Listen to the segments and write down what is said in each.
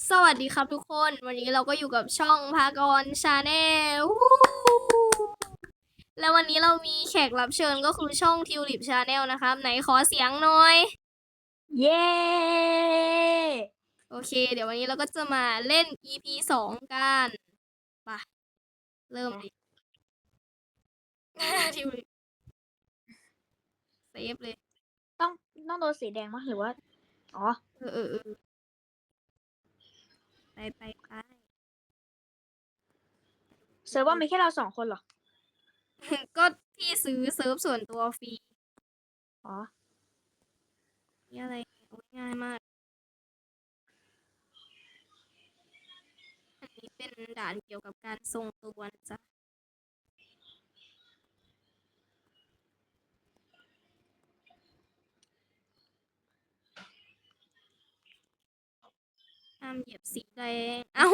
สวัสดีครับทุกคน วันนี้เราก็อยู่กับช่องพากรชาแนลแล้ววันนี้เรามีแขกรับเชิญก็คือช่องทิวลิปชาแนลนะครับ ไหนขอเสียงหน่อย เย้ โอเค เดี๋ยววันนี้เราก็จะมาเล่น EP สองกันไปะเริ่มดิทิวลิปเซฟเลย ต้องต้องโดนสีแดงมั้ยหรือว่า อ๋อ เออเออเออ ไปไปไปเซิร์ฟว่ามีแค่เราสองคนเหรอ ก็พี่ซื้อเซิร์ฟส่วนตัวฟรีอ๋อนี่อะไรโอ้ยง่ายมาก อันนี้เป็นด่านเกี่ยวกับการทรงตัวนะจ๊ะามเหยียบสีแดง เอ้า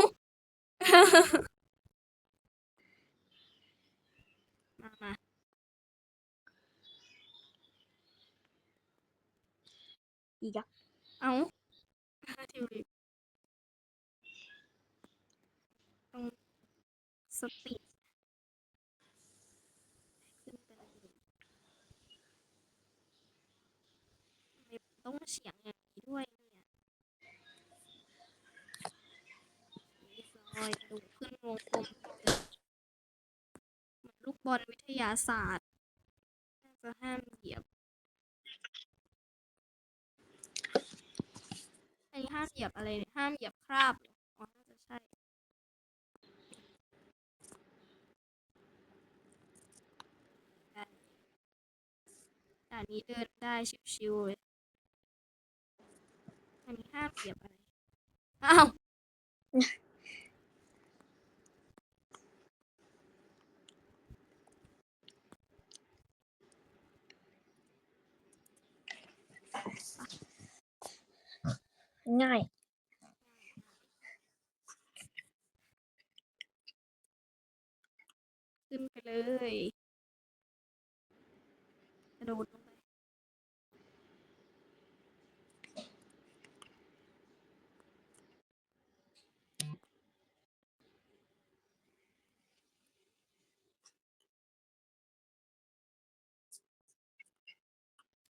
มามาอีกอะเอ้าทิวลิปต้องสติต้องเฉียงอย่างนี้ด้วย เนี่ยนี่ซอยดูขึ้นวงกลมเหมือนลูกบอลวิทยาศาสตร์ น่าจะห้ามเหยียบ อันนี้ห้ามเหยียบอะไรเนี่ยห้ามเหยียบคราบ อ๋อ น่าจะใช่ได้ด่านนี้เดินได้ชิวๆเลย อันนี้ห้ามเหยียบอะไร อ้าว ง่ายขึ้นไปเลยกระโดดลงไป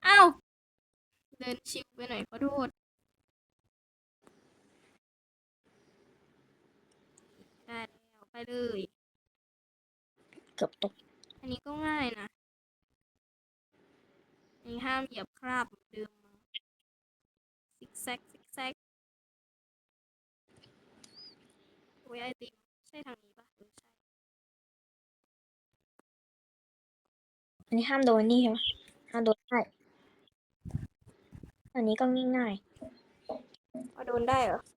อ้าว เดินชิวไปหน่อยขอโทษ ได้แล้ว ไป เลย เกือบตก อันนี้ก็ง่ายนะ อันนี้ห้ามเหยียบคราบเหมือนเดิมมาซิกแซกซิกแซกโอ้ยไอติมใช่ทางนี้ปะเออใช่ อันนี้ห้ามโดนนี่ใช่ไหมห้ามโดนได้อันนี้ก็ง่ายเอาโดนได้เหรอแต่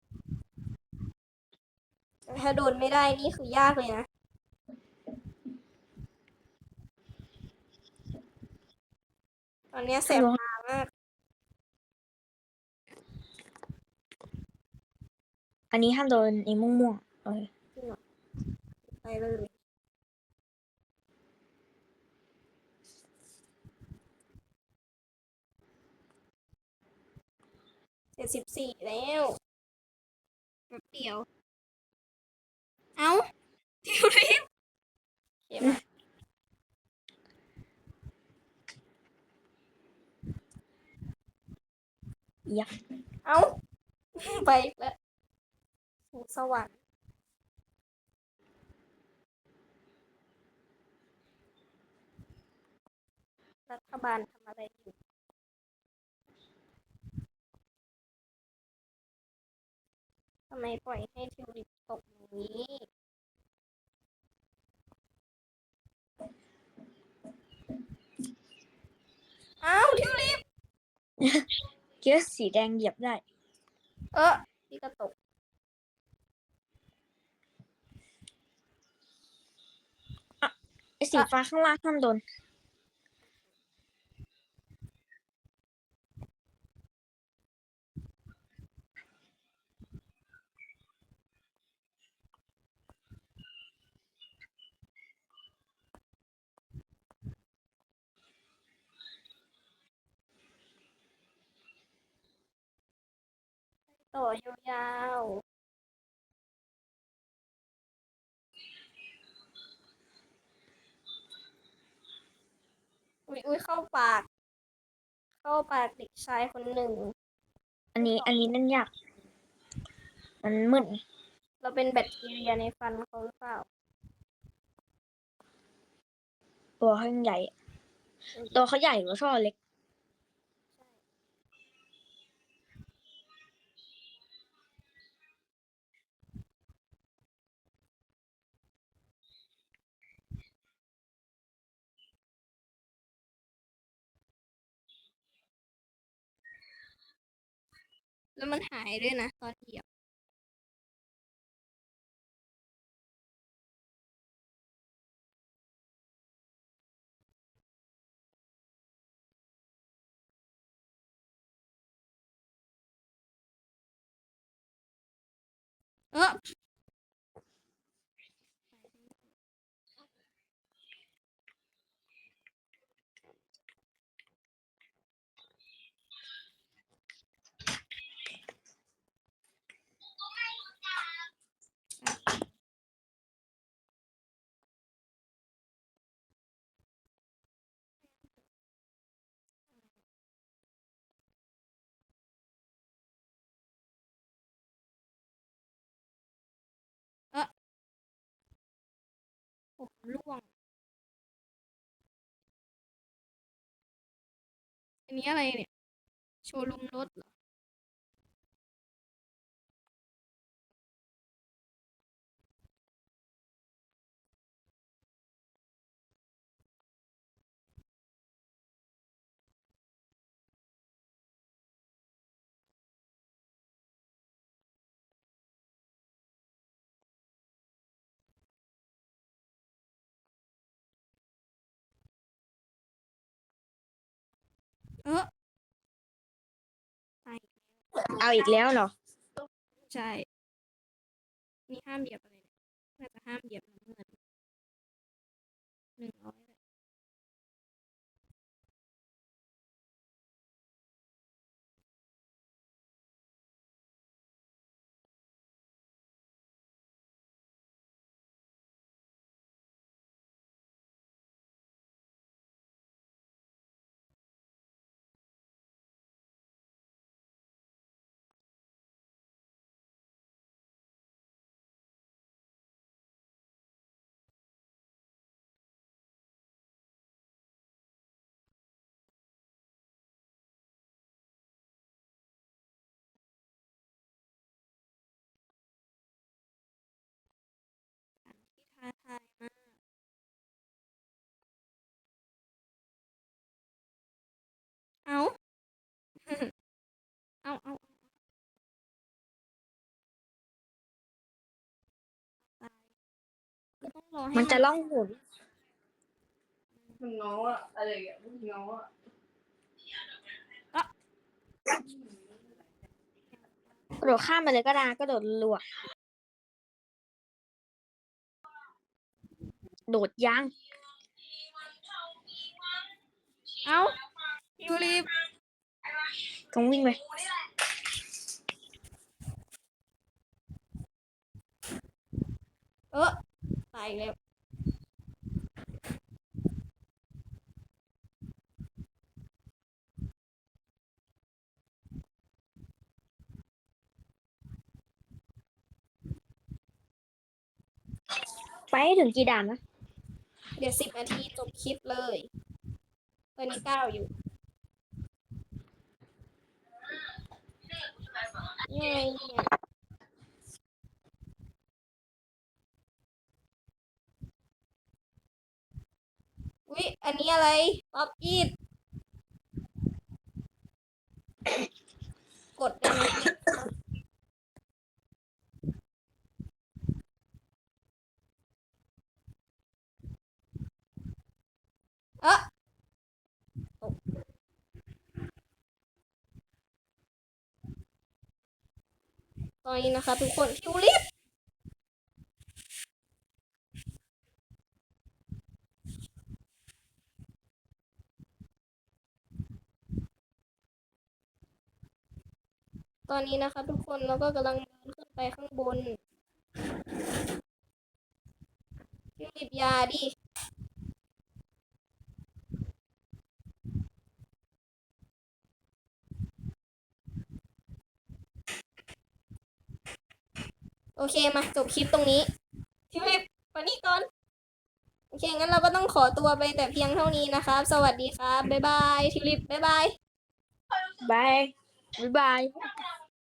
ถ้าโดนไม่ได้นี่คือยากเลยนะ ตอนเนี้ยแสบตามากๆอันนี้ห้ามโดนไอ้ม่วงๆเออไปเลยเจ็ดสิบสี่แล้วแป๊บเดียว เอ้าทิวลิปเข็มอะอีกอะเอ้า ไปอีกแล้วสู่สวรรค์รัฐบาลทำอะไรอยู่ ทำไมปล่อยให้ทิวลิปตกอย่างนี้ อ้าวทิวลิป เกียสีแดงเหยียบได้ เออพี่ก็ตก ไอ้สีฟ้าข้างล่างห้ามโดน ต่อยาวอุ้ยอุ้ยเข้าปาก เข้าปากเด็กชายคนหนึ่ง อันนี้อันนี้นั่นยาก มันมึนเราเป็นแบคทีเรียในฟันเขาหรือเปล่า ตัวเขาใหญ่ ตัวเขาใหญ่กว่าช่อเล็ก แล้วมันหายด้วยนะตอนเหยียบเออ ผมร่วง อันนี้อะไรเนี่ย โชว์รูมรถเหรอ เออตายเอาอีกแล้วเหรอ ใช่ นี่ห้ามเหยียบอะไรเนี่ยน่าจะห้ามเหยียบน้ำเงินหนึ่งร้อย รอให้มันจะล่องหนมันเงาอะอะไรอย่างเงี้ยมันเงาอะกระโดดข้ามไปเลยก็ได้กระโดดรัวโดดยางเอายูรีบต้องวิ่งไปเออ ตายอีกแล้วไปให้ถึงกี่ด่านนะ เดี๋ยวสิบนาทีจบคลิปเลย ตอนนี้เก้าอยู่ยังไงเนี่ยอุ๊ย อันนี้อะไร ป๊อปอีทกดได้ไหมเอะตก ตอนนี้นะคะทุกคนทิวลิปตอนนี้นะคะทุกคนเราก็กำลังเดินขึ้นไปข้างบนทิวลิปยาดิ โอเคมาจบคลิปตรงนี้ทิวลิปมานี่ก่อน โอเค งั้นเราก็ต้องขอตัวไปแต่เพียงเท่านี้นะครับ สวัสดีครับ บ๊ายบาย ทิวลิป บ๊ายบาย บาย บ๊ายบาย